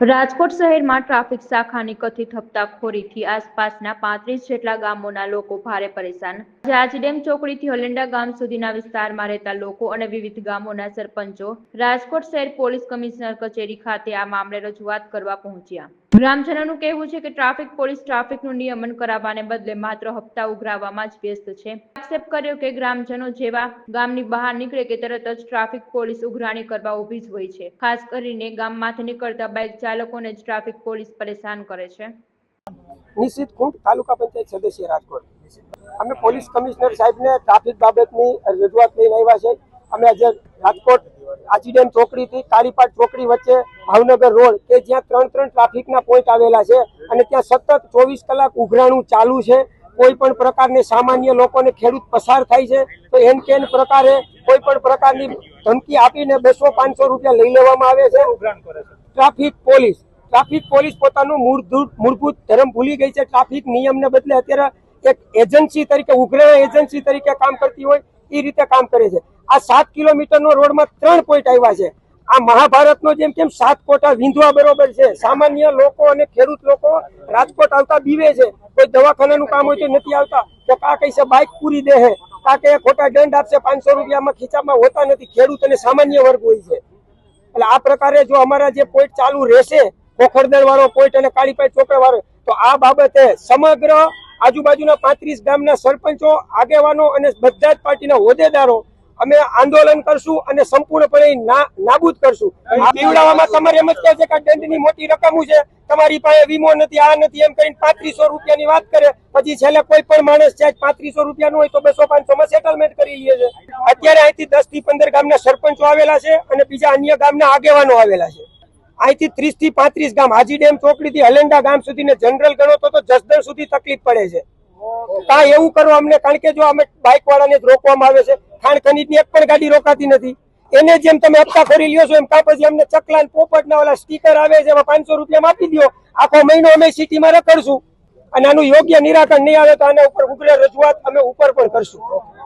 રાજકોટ શહેરમાં ટ્રાફિક શાખાની કથિત હપ્તાખોરીથી આસપાસના પાંત્રીસ જેટલા ગામોના લોકો ભારે પરેશાન. જાજડેમ ચોકડીથી હલેન્ડા ગામ સુધીના વિસ્તારમાં રહેતા લોકો અને વિવિધ ગામોના સરપંચો રાજકોટ શહેર પોલીસ કમિશનર કચેરી ખાતે આ મામલે રજૂઆત કરવા પહોંચ્યા. ગ્રામજનોનું કહેવું છે કે ટ્રાફિક પોલીસ ટ્રાફિકનું નિયમન કરાવવાને બદલે માત્ર હપ્તા ઉઘરાવવામાં જ વ્યસ્ત છે. આક્ષેપ કર્યો કે ગ્રામજનો જેવા ગામની બહાર નીકળે કે તરત જ ટ્રાફિક પોલીસ ઉઘરાણી કરવા ઊભી જ હોય છે. ખાસ કરીને ગામમાંથી નીકળતા બાઇક ચાલકોને જ ટ્રાફિક પોલીસ પરેશાન કરે છે. નિશ્ચિત ખૂંટ તાલુકા પંચાયત સદસ્ય રાજકોટ. અમે પોલીસ કમિશનર સાહેબને ટ્રાફિક બાબતની રજૂઆત લઈને આવ્યા છે. અમે આજે રાજકોટ આજીડેમ ચોકડીથી કાળીપાટ ચોકડી વચ્ચે ભાવનગર રોડ કે જ્યાં ત્રણ ત્રણ ટ્રાફિકના પોઈન્ટ આવેલા છે અને ત્યાં સતત ચોવીસ કલાક ઉઘરાણું ચાલુ છે. કોઈ પણ પ્રકારની સામાન્ય લોકોને ખેડૂત પસાર થાય છે તો એન કેન પ્રકારે કોઈ પણ પ્રકારની ધમકી આપીને બસો પાંચસો રૂપિયા લઈ લેવામાં આવે છે. ટ્રાફિક પોલીસ ટ્રાફિક પોલીસ પોતાનું મૂળભૂત મૂળભૂત ધર્મ ભૂલી ગઈ છે. ટ્રાફિક નિયમને બદલે અત્યારે એક એજન્સી તરીકે ઉઘરાણ એજન્સી તરીકે કામ કરતી હોય એ રીતે કામ કરે છે. આ સાત કિલોમીટરનો રોડમાં ત્રણ પોઈન્ટ આવ્યા છે. આ મહાભારતનો જેમ કેમ સાત કોટા વિંધવા બરોબર છે. સામાન્ય લોકો અને ખેડૂત લોકો રાજકોટ આવતા બીવે છે. કોઈ દવાખાનાનું કામ હોય તો નથી આવતા. તો કા કઈ છે બાઇક પૂરી દે છે કા કે ખોટા દંડ આપશે, પાંચસો રૂપિયામાં ખીચામાં હોતા નથી. ખેડૂત અને સામાન્ય વર્ગ હોય છે. એટલે આ પ્રકારે જો અમારા જે પોઈન્ટ ચાલુ રહેશે ખોખરદળ વાળો પોઈન્ટ અને કાળીપાઈ ચોકડ વાળો તો આ બાબતે સમગ્ર આજુબાજુના પાંત્રીસ ગામના સરપંચો, આગેવાનો અને બધા જ પાર્ટીના હોદ્દેદારો અમે આંદોલન કરશું અને સંપૂર્ણપણે નાબૂદ કરશું. પીવડાવવામાં તમારે એમ જ કહે છે કે દંડની મોટી રકમ છે. તમારી પાસે વીમો નથી, આ નથી એમ કરીને પાંત્રીસો રૂપિયાની વાત કરે. પછી છેલ્લે કોઈ પણ માણસ છે, પાંત્રીસો રૂપિયાનું હોય તો બસો પાંચસો માં સેટલમેન્ટ કરી લે છે. અત્યારે અહીંથી દસથી પંદર ગામના સરપંચો આવેલા છે અને બીજા અન્ય ગામના આગેવાનો આવેલા છે. અહીંથી ત્રીસથી પાંત્રીસ ગામ. હાજી ડેમ ચોકડી થી હલેન્ડા ગામ સુધી જનરલ ગણો તો જસદણ સુધી તકલીફ પડે છે. કાંઈ એવું કરો અમને કારણ કે જો અમે બાઇક વાળાને રોકવામાં આવે છે ખાણ ખનીજની એક પણ ગાડી રોકાતી નથી. એને જેમ તમે હપ્તા ખોરી લ્યો છો એમ કા પછી અમને ચકલા પોપટ ના ઓલા સ્ટીકર આવે છે એમાં પાંચસો રૂપિયામાં આપી દો આખો મહિનો અમે સિટીમાં રખડશું. અને આનું યોગ્ય નિરાકરણ નહીં આવે તો આના ઉપર ઉગ્ર રજૂઆત અમે ઉપર પણ કરશું.